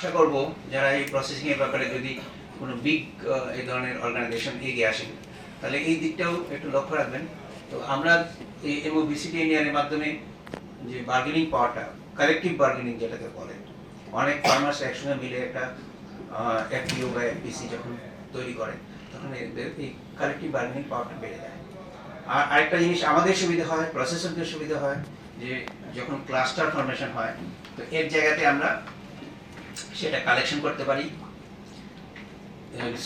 আশা করব যারা এই প্রসেসিং এর ব্যাপারে যদি কোনো বিগ এই ধরনের অর্গানাইজেশন এগিয়ে আসেন তাহলে এই দিকটাও একটু লক্ষ্য রাখবেন। তো আমরা এই এমওবিসিটি ইন্ডিয়ানের মাধ্যমে যে বার্গেনিং পাওয়ারটা কালেকটিভ বার্গেনিং যেটাকে বলে, অনেক ফার্মার্স একসঙ্গে মিলে একটা এফপিও বা এফপিসি যখন তৈরি করে, তখন এদের এই কালেকটিভ বার্গেনিং পাওয়ারটা বেড়ে যায়। আর আরেকটা জিনিস আমাদের সুবিধা হয় প্রসেসরদের সুবিধা হয়, যে যখন ক্লাস্টার ফরমেশন হয়, তো এর জায়গাতে আমরা সেটা কালেকশন করতে পারি।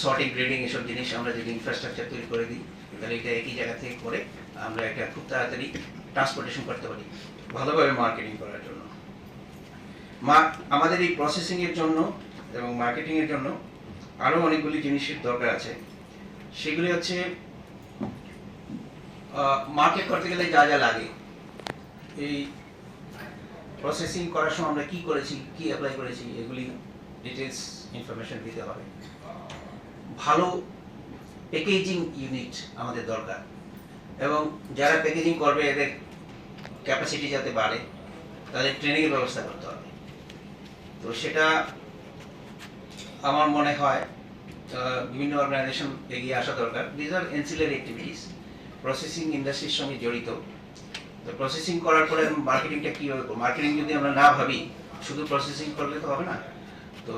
সর্টিং গ্রেডিং এসব জিনিস আমরা যদি ইনফ্রাস্ট্রাকচার তৈরি করে দিই, তাহলে এটা একই জায়গা থেকে করে আমরা এটা খুব তাড়াতাড়ি ট্রান্সপোর্টেশন করতে পারি। ভালোভাবে মার্কেটিং করার জন্য। আমাদের এই প্রসেসিং এর জন্য এবং মার্কেটিং এর জন্য আরও অনেকগুলি জিনিসের দরকার আছে। সেগুলি হচ্ছে মার্কেট করতে গেলে যা যা লাগে। এই প্রসেসিং করার সময় আমরা কি করেছি, কি অ্যাপ্লাই করেছি, এগুলি ডিটেলস ইনফরমেশন দিতে হবে। ভালো প্যাকেজিং ইউনিট আমাদের দরকার। এবং যারা প্যাকেজিং করবে, এদের ক্যাপাসিটি যাতে বাড়ে, তাদের ট্রেনিংয়ের ব্যবস্থা করতে হবে। তো সেটা আমার মনে হয় বিভিন্ন অর্গানাইজেশন এগিয়ে আসা দরকার। These are ancillary activities processing ইন্ডাস্ট্রির সঙ্গে জড়িত। তো প্রসেসিং করার পরে মার্কেটিংটা কীভাবে মার্কেটিং যদি আমরা না ভাবি, শুধু প্রসেসিং করলে তো হবে না। তো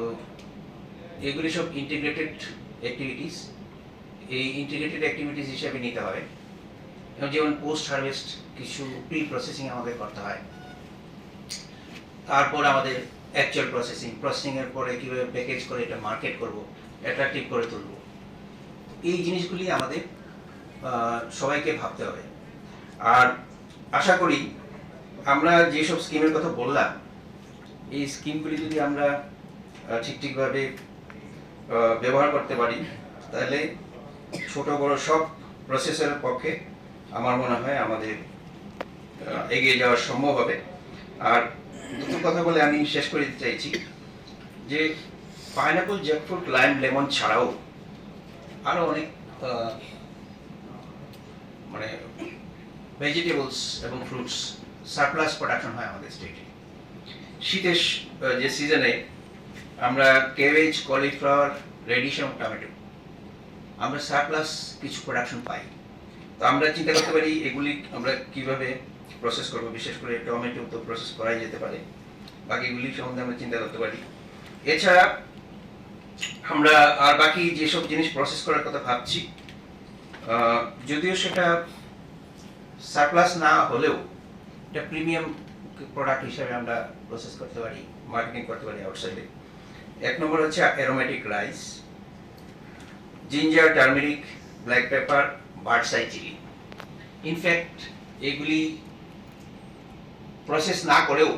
এগুলি সব ইন্টিগ্রেটেড অ্যাক্টিভিটিস এই ইন্টিগ্রেটেড অ্যাক্টিভিটিস হিসেবে নিতে হবে। এবং যেমন পোস্ট হারভেস্ট কিছু প্রি প্রসেসিং আমাদের করতে হয়। তারপর আমাদের অ্যাকচুয়াল প্রসেসিং প্রসেসিং এর পরে কীভাবে প্যাকেজ করে এটা মার্কেট করব অ্যাট্রাকটিভ করে তুলব। এই জিনিসগুলি আমাদের সবাইকে ভাবতে হবে। আর আশা করি আমরা যেসব স্কিমের কথা বললাম, এই স্কিমগুলি যদি আমরা ঠিক ঠিকভাবে ব্যবহার করতে পারি, তাহলে ছোট, বড় সব প্রসেসের পক্ষে আমার মনে হয় আমাদের এগিয়ে যাওয়া সম্ভব হবে। আর দুটো কথা বলে আমি শেষ করে দিতে চাইছি, যে পাইনাপল জ্যাকফ্রুট লাইম লেমন ছাড়াও আরও অনেক মানে ভেজিটেবলস এবং ফ্রুটস সারপ্লাস প্রোডাকশন হয় আমাদের স্টেটে শীতের যে সিজনে আমরা ক্যাবেজ কলিফ্লাওয়ার রেডিশ এবং টমেটো আমরা সারপ্লাস কিছু প্রোডাকশন পাই। তো আমরা চিন্তা করতে পারি এগুলি আমরা কীভাবে প্রসেস করব? বিশেষ করে টমেটো তো প্রসেস করাই যেতে পারে। বাকিগুলি সম্বন্ধে আমরা চিন্তা করতে পারি। এছাড়া আমরা আর বাকি যেসব জিনিস প্রসেস করার কথা ভাবছি যদিও সেটা সারপ্লাস না হলেও এটা প্রিমিয়াম প্রোডাক্ট হিসেবে আমরা প্রসেস করতে পারি মার্কেটিং করতে পারি আউটসাইডে এক নম্বর হচ্ছে aromatic rice ginger turmeric black pepper bird's eye chilli in fact এগুলি প্রসেস না করেও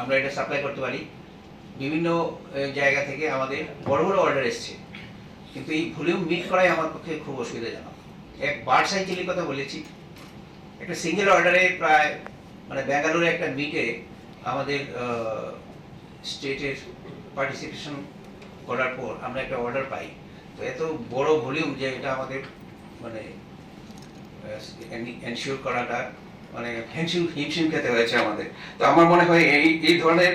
আমরা এটা সাপ্লাই করতে পারি। বিভিন্ন জায়গা থেকে আমাদের বড় বড় অর্ডার এসছে। কিন্তু এই ভলিউম মিট করাই আমার পক্ষে খুব অসুবিধাজনক। এক বার্ডসাই চিলির কথা বলেছি একটা সিঙ্গেল অর্ডারে প্রায় মানে ব্যাঙ্গালোরে একটা মিটে আমাদের স্টেটের পার্টিসিপেশন করার পর আমরা একটা অর্ডার পাই। তো এত বড় ভলিউম যে এটা আমাদের মানে এনশিওর করাটা মানে হিমশিম হিমশিম খেতে হয়েছে আমাদের। তো আমার মনে হয় এই এই ধরনের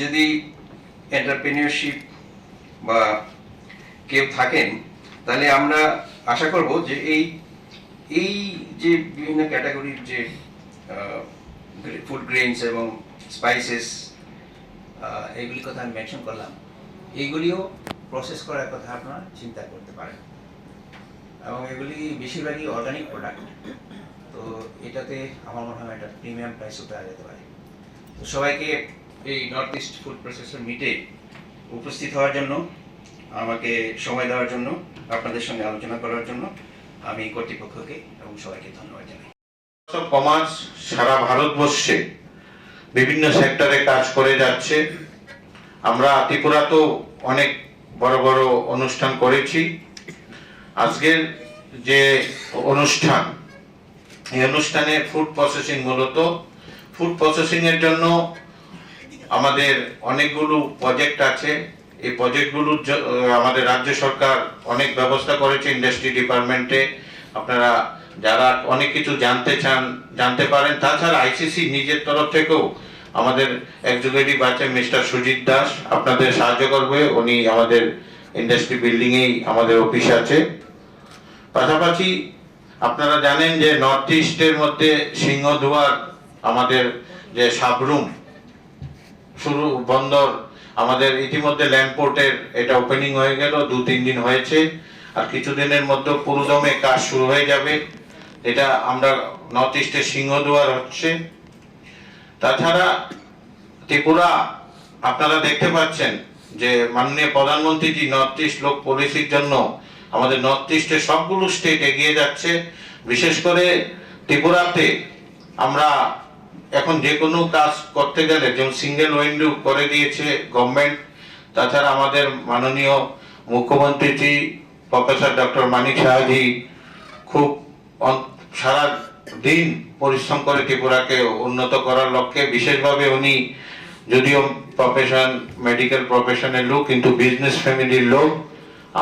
যদি এন্টারপ্রেনিয়রশিপ বা কেউ থাকেন, তাহলে আমরা আশা করব যে এই এই যে বিভিন্ন ক্যাটাগরির যে ফুড গ্রেনস এবং স্পাইসেস এগুলির কথা আমি মেনশন করলাম এইগুলিও প্রসেস করার কথা আপনারা চিন্তা করতে পারেন। এবং এগুলি বেশিরভাগই অর্গানিক প্রোডাক্ট তো এটাতে আমার মনে হয় একটা প্রিমিয়াম প্রাইসও পাওয়া যেতে পারে। তো সবাইকে এই নর্থ ইস্ট ফুড প্রসেসর মিটে উপস্থিত হওয়ার জন্য, আমাকে সময় দেওয়ার জন্য, আপনাদের সঙ্গে আলোচনা করার জন্য আমি কর্তৃপক্ষকে এবং সবাইকে ধন্যবাদ জানাই। কমার্স সারা ভারতবর্ষে বিভিন্ন সেক্টরে কাজ করে যাচ্ছে। আমরা ত্রিপুরা তো অনেক বড় বড় অনুষ্ঠান করেছি। আজকের যে অনুষ্ঠান, এই অনুষ্ঠানে ফুড প্রসেসিং মূলত। ফুড প্রসেসিং এর জন্য আমাদের অনেকগুলো প্রজেক্ট আছে। এই প্রজেক্টগুলোর আমাদের রাজ্য সরকার অনেক ব্যবস্থা করেছে ইন্ডাস্ট্রি ডিপার্টমেন্টে। আপনারা যারা অনেক কিছু জানতে চান, জানতে পারেন। তাছাড়া আইসিসি নিজের তরফ থেকেও আমাদের এক্সিকিউটিভ আছে মিস্টার সুজিত দাস। আপনাদের সাহায্য করবে। উনি আমাদের ইন্ডাস্ট্রি বিল্ডিং এই আমাদের অফিস আছে। পাশাপাশি আপনারা জানেন যে নর্থ ইস্টের মধ্যে সিংহদুয়ার আমাদের যে সাবরুম শুরু বন্দর আমাদের ইতিমধ্যে ল্যান্ডপোর্টের এটা ওপেনিং হয়ে গেল, দু, তিন দিন হয়েছে, আর কিছুদিনের মধ্যে পুরোদমে কাজ শুরু হয়ে যাবে। এটা আমরা নর্থ ইস্টের সিংহদুয়ার হচ্ছে। তাছাড়া ত্রিপুরা, আপনারা দেখতে পাচ্ছেন যে মাননীয় প্রধানমন্ত্রীজি নর্থ ইস্ট লোক পলিসির জন্য আমাদের নর্থ ইস্টের সবগুলো স্টেট এগিয়ে যাচ্ছে। বিশেষ করে ত্রিপুরাতে আমরা এখন যে কোনো কাজ করতে গেলে, যেমন সিঙ্গেল উইন্ডো করে দিয়েছে গভর্নমেন্ট তাছাড়া আমাদের মাননীয় মুখ্যমন্ত্রীজি প্রফেসর ডক্টর মানিক শাহজি খুব সারা দিন পরিশ্রম করে ত্রিপুরাকে উন্নত করার লক্ষ্যে, বিশেষভাবে উনি যদিও প্রফেশন মেডিকেল প্রফেশনের লোক, কিন্তু বিজনেস ফ্যামিলির লোক,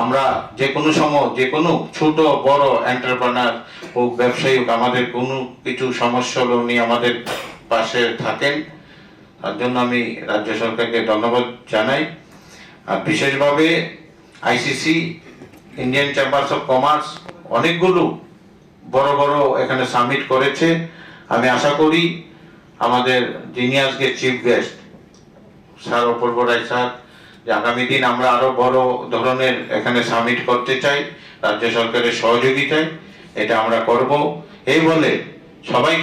আমরা যে কোনো সময়, যে কোনো ছোট, বড় এন্টারপ্রেনার হোক, ব্যবসায়ী আমাদের কোনো কিছু সমস্যা হলে উনি আমাদের পাশে থাকেন। তার জন্য আমি রাজ্য সরকারকে ধন্যবাদ জানাই। আর বিশেষভাবে ICC Indian chambers of commerce অনেকগুলো বড় বড় এখানে সামিট করেছে। আমি আশা করি আমাদের আজকে chief guest sir Apurba Roy sir, যে আগামী দিন আমরা আরও বড় ধরনের এখানে সামিট করতে চাই, রাজ্য সরকারের সহযোগিতায়, এটা আমরা করব। এই বলে সবাই